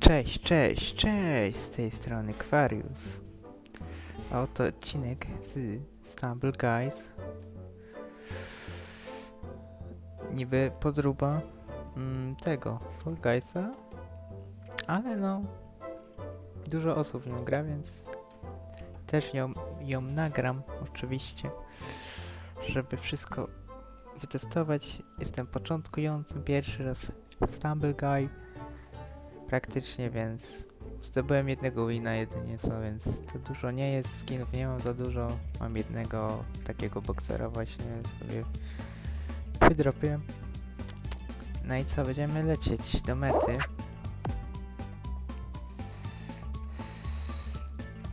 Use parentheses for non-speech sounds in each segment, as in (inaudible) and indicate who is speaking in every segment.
Speaker 1: Cześć, cześć, cześć! Z tej strony Quarius. A oto odcinek z Stumble Guys. Niby podróba mm, tego Fall Guysa, ale no dużo osób w nią gra, więc też ją, ją nagram oczywiście, żeby wszystko wytestować. Jestem początkującym, pierwszy raz w Stumble Guy praktycznie, więc zdobyłem jednego wina jedynie co, więc to dużo nie jest, skinów nie mam za dużo, mam jednego takiego boksera właśnie sobie wydropiłem. No i co, będziemy lecieć do mety.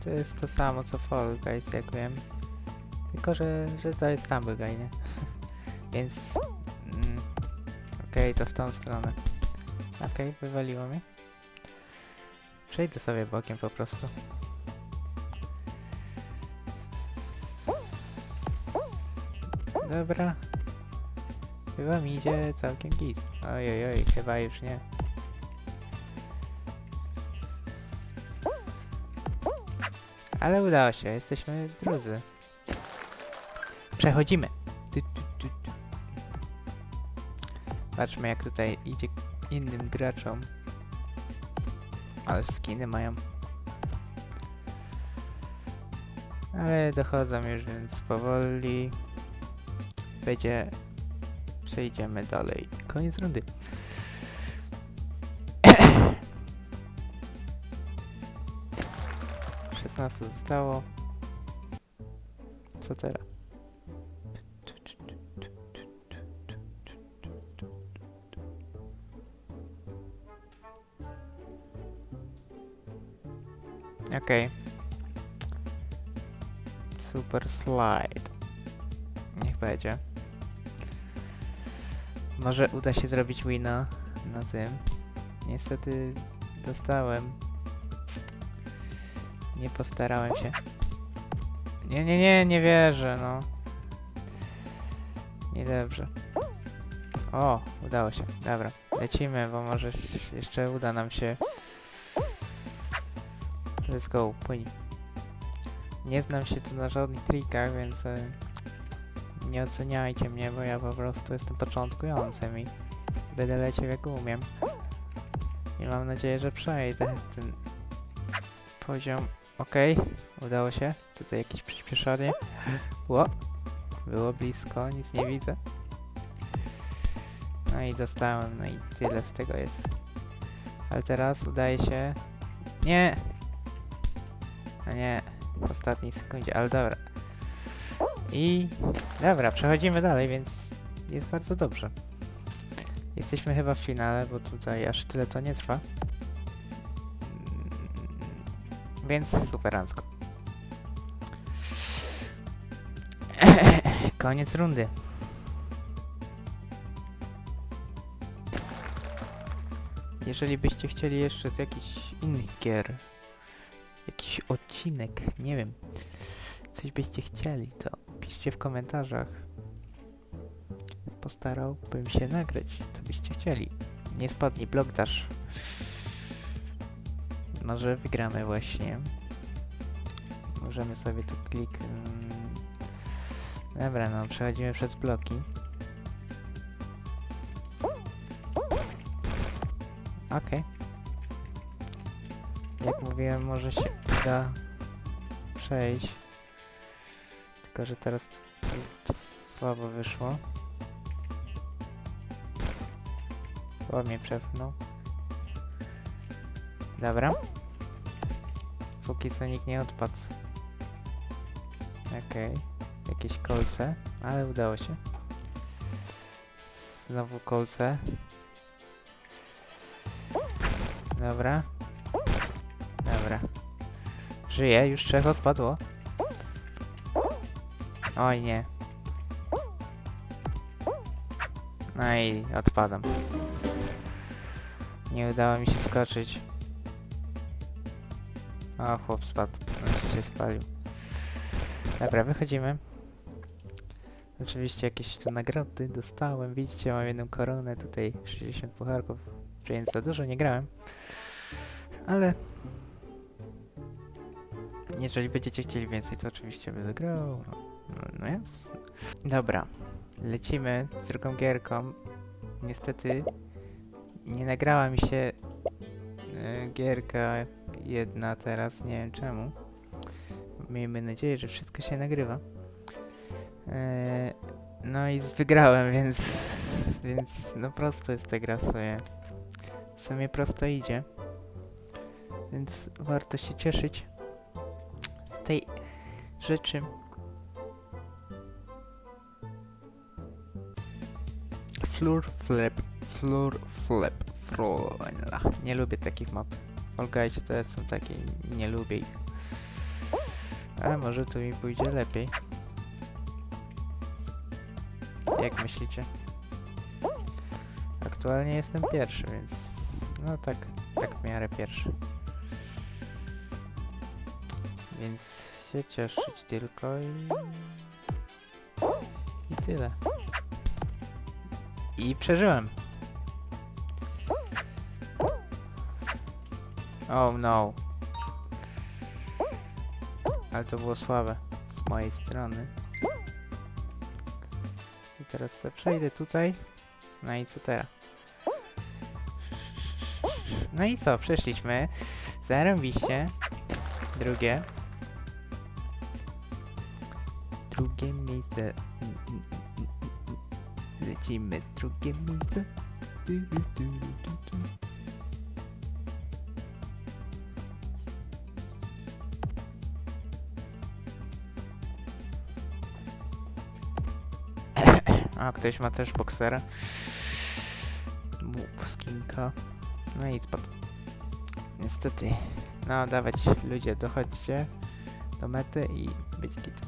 Speaker 1: To jest to samo co Fall Guys, jak wiem. Tylko, że, że to jest Stumble Guy, nie? (laughs) Więc... Mm, Okej, to w tą stronę. Okej, wywaliło mnie. Przejdę sobie bokiem po prostu. Dobra. Chyba mi idzie całkiem git. Oj, oj, oj, chyba już nie. Ale udało się, jesteśmy drudzy. Przechodzimy. Patrzmy jak tutaj idzie innym graczom. Ale skiny mają. Ale dochodzą już, więc powoli będzie. Przejdziemy dalej. Koniec rundy. Szesnastu zostało. Co teraz? Okej. Super slide. Niech będzie. Może uda się zrobić wina na tym. Niestety dostałem. Nie postarałem się. Nie, nie, nie, nie wierzę, no. Niedobrze. O, udało się. Dobra, lecimy, bo może jeszcze uda nam się Let's go, płyń. Nie znam się tu na żadnych trikach, więc e, nie oceniajcie mnie, bo ja po prostu jestem początkującym i będę leciał jak umiem. I mam nadzieję, że przejdę ten poziom. Okej, udało się. Tutaj jakieś przyspieszanie. Ło, było blisko, nic nie widzę. No i dostałem, no i tyle z tego jest. Ale teraz udaje się... Nie! A nie, w ostatniej sekundzie, ale dobra. I dobra, przechodzimy dalej, więc jest bardzo dobrze. Jesteśmy chyba w finale, bo tutaj aż tyle to nie trwa. Więc superancko. (laughs) Koniec rundy. Jeżeli byście chcieli jeszcze z jakichś innych gier jakiś odcinek, nie wiem, coś byście chcieli, to piszcie w komentarzach. Postarałbym się nagrać, co byście chcieli. Nie spadnie blok dash. Może wygramy właśnie. Możemy sobie tu klik... mm. Dobra, no, przechodzimy przez bloki. Okej. Jak mówiłem, może się uda przejść. Tylko, że teraz słabo wyszło. Ładnie przepchnął. Dobra. Póki co nikt nie odpadł. Okej. Jakieś kolce, ale udało się. Znowu kolce. Dobra. Dobra. Żyje, już trzech odpadło. Oj nie. No i odpadam. Nie udało mi się wskoczyć. O, chłop spadł. Się spalił. Dobra, wychodzimy. Oczywiście jakieś tu nagrody dostałem. Widzicie, mam jedną koronę, tutaj 60 pucharków, więc za dużo nie grałem. Ale jeżeli będziecie chcieli więcej, to oczywiście będę grał. No, no, no jasne. Dobra, lecimy z drugą gierką. Niestety nie nagrała mi się gierka jedna teraz, nie wiem czemu. Miejmy nadzieję, że wszystko się nagrywa. E, no i wygrałem, (laughs) więc, więc no prosto jest ta gra w sumie. W sumie prosto idzie. Więc warto się cieszyć z tej rzeczy. Floor flip, floor flip, floor. Nie lubię takich map. Olgajcie, to są takie, nie lubię ich. A może tu mi pójdzie lepiej. Jak myślicie? Aktualnie jestem pierwszy, więc no tak, tak w miarę pierwszy. Więc się cieszyć tylko i... I tyle. I przeżyłem. Oh no. Ale to było słabe z mojej strony. I teraz sobie przejdę tutaj. No i co teraz? No i co? Przeszliśmy. Zarobiście. Drugie. Drugie miejsce. Lecimy. Drugie miejsce. Du, du, du, du, du. A, ktoś ma też boksera. Skinka. No i spadł. Niestety. No, dawać ludzie, dochodźcie do mety i być git.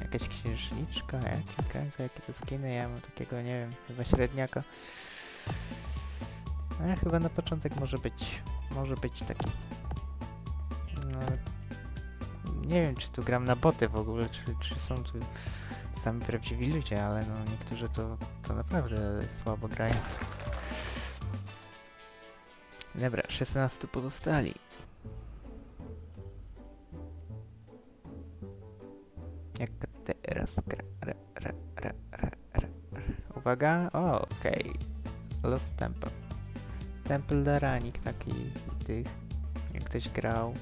Speaker 1: Jakaś księżniczka, ja cię kręcę, jakie to skiny, ja mam takiego, nie wiem, chyba średniaka. Ale chyba na początek może być, może być taki. No, nie wiem, czy tu gram na boty w ogóle, czy, czy są tu sami prawdziwi ludzie, ale no niektórzy to, to naprawdę słabo grają. Dobra, 16 pozostali. Jak teraz gra, ra, ra, ra, ra, ra. Uwaga, o, okej. Lost Temple. Temple Daranik taki z tych, jak ktoś grał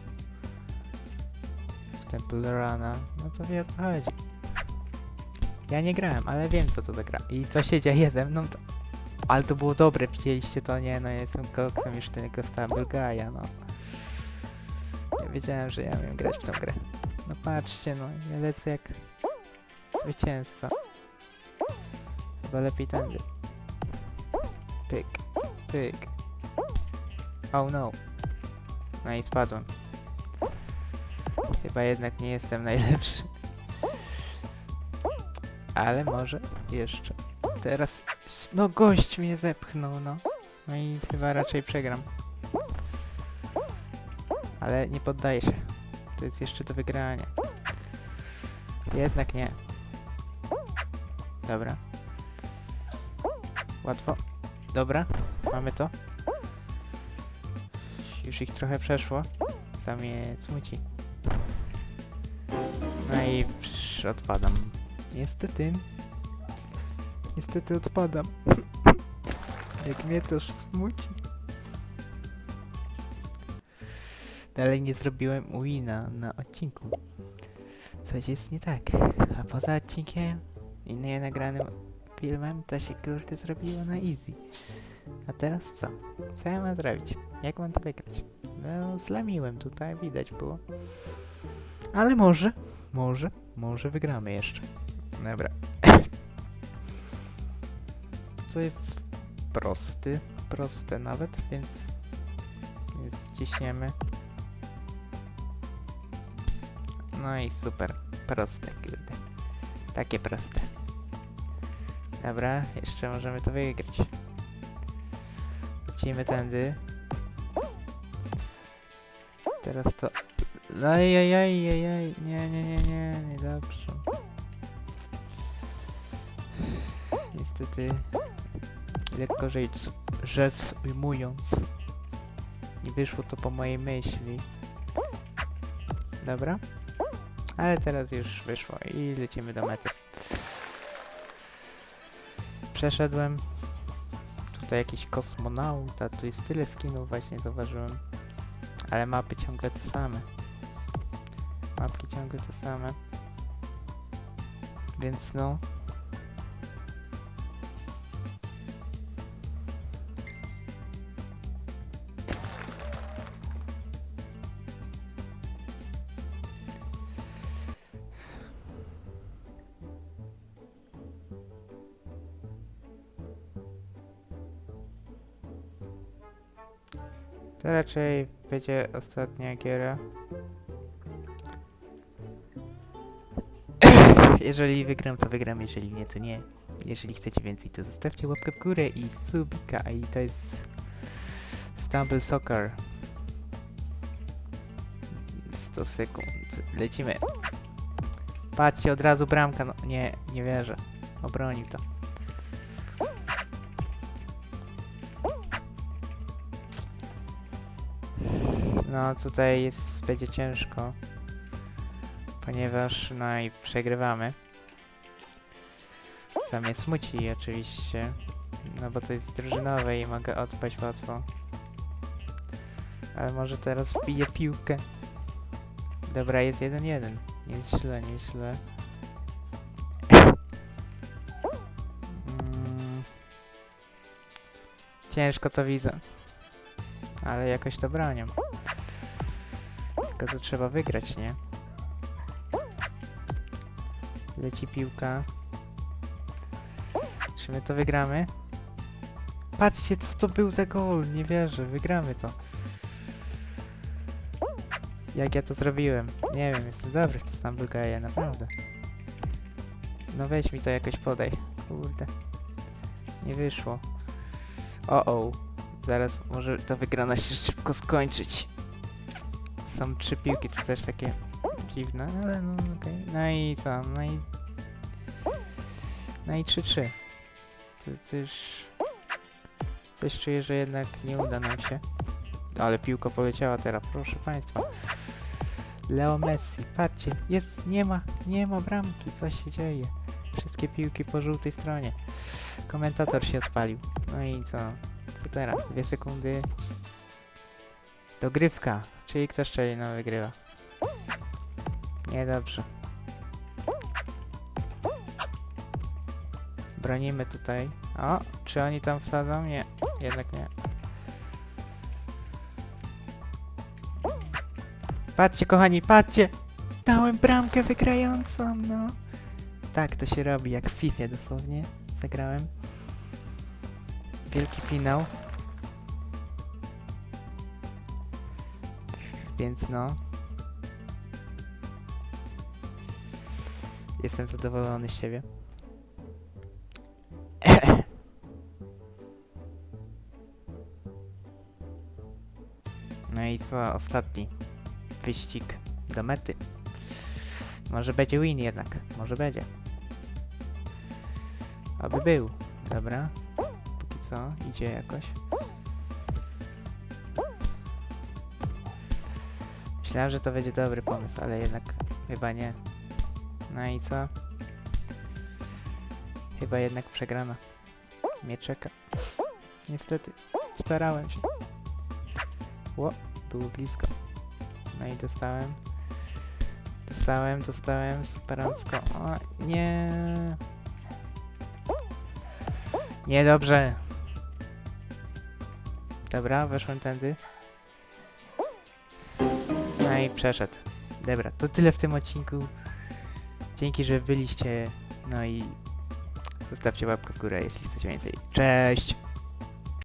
Speaker 1: w Temple Rana, no to wie o co chodzi. Ja nie grałem, ale wiem co to za gra. I co się dzieje ze mną, to... Ale to było dobre, widzieliście to? Nie, no ja jestem koksem już tego Stumble Guy'a, no. Ja wiedziałem, że ja umiem grać w tą grę. No patrzcie, no, ja lecę jak zwycięzca. Chyba lepiej tędy. Pyk, pyk. Oh no. No i spadłem. Chyba jednak nie jestem najlepszy. Ale może jeszcze. Teraz. No gość mnie zepchnął, no. No i chyba raczej przegram. Ale nie poddaję się. To jest jeszcze do wygrania. Jednak nie. Dobra. Łatwo. Dobra, mamy to. Już ich trochę przeszło. Sam mnie smuci. No i odpadam. Niestety. Niestety odpadam. Jak mnie to smuci. Dalej nie zrobiłem wina na odcinku. Coś jest nie tak. A poza odcinkiem i nie nagranym filmem to się kurde zrobiło na easy. A teraz co? Co ja mam zrobić? Jak mam to wygrać? No, zlamiłem tutaj, widać było. Ale może, może, może wygramy jeszcze. Dobra. (coughs) To jest prosty, proste nawet, więc, więc ciśniemy. No i super, proste, kurde. Takie proste. Dobra, jeszcze możemy to wygrać. Lecimy tędy. Teraz to Ajajajajaj, nie, nie, nie, nie, nie dobrze. Niestety, lekko rzecz, rzecz ujmując, nie wyszło to po mojej myśli. Dobra, ale teraz już wyszło i lecimy do mety. Przeszedłem. Tutaj jakiś kosmonauta, tu jest tyle skinów właśnie zauważyłem. Ale mapy ciągle te same. Mapki ciągle te same. Więc no. Raczej będzie ostatnia giera. (coughs) Jeżeli wygram, to wygram, jeżeli nie, to nie. Jeżeli chcecie więcej, to zostawcie łapkę w górę i subika. I to jest Stumble Soccer. 100 sekund. Lecimy. Patrzcie, od razu bramka. No nie, nie wierzę. Obronił to. No tutaj jest, będzie ciężko. Ponieważ no i przegrywamy. Co mnie smuci oczywiście. No bo to jest drużynowe i mogę odpaść łatwo. Ale może teraz wbiję piłkę. Dobra, jest 1-1. Nie jest źle, nie źle. Mm. Ciężko to widzę. Ale jakoś to bronią. Tylko trzeba wygrać, nie? Leci piłka. Czy my to wygramy? Patrzcie, co to był za gol. Nie wierzę, wygramy to. Jak ja to zrobiłem? Nie wiem, jestem dobry w to tam wygraję, naprawdę. No weź mi to jakoś podaj. Kurde. Nie wyszło. O o. Zaraz może ta wygrana się szybko skończyć. Są trzy piłki, to też takie dziwne, ale no okej. No i co? No i... No i 3-3. To coś... Coś czuję, że jednak nie uda nam się. Ale piłka poleciała teraz, proszę państwa. Leo Messi, patrzcie, jest, nie ma, nie ma bramki, co się dzieje? Wszystkie piłki po żółtej stronie. Komentator się odpalił. No i co? Co teraz? Dwie sekundy. Dogrywka. Czyli kto strzeli, no wygrywa. Niedobrze. Bronimy tutaj. O, czy oni tam wsadzą? Nie, jednak nie. Patrzcie, kochani, patrzcie! Dałem bramkę wygrającą, no. Tak to się robi, jak w FIFA dosłownie. Zagrałem. Wielki finał. Więc no. Jestem zadowolony z siebie. (coughs) No i co, ostatni wyścig do mety. Może będzie win jednak, może będzie. Aby był, dobra. Póki co, idzie jakoś. Myślałem, że to będzie dobry pomysł, ale jednak chyba nie. No i co? Chyba jednak przegrana. Mnie czeka. Niestety, starałem się. Ło, było blisko. No i dostałem. Dostałem, dostałem, superancko. O, nie. Niedobrze. Dobra, weszłem tędy. No i przeszedł. Dobra, to tyle w tym odcinku. Dzięki, że byliście. No i zostawcie łapkę w górę, jeśli chcecie więcej. Cześć!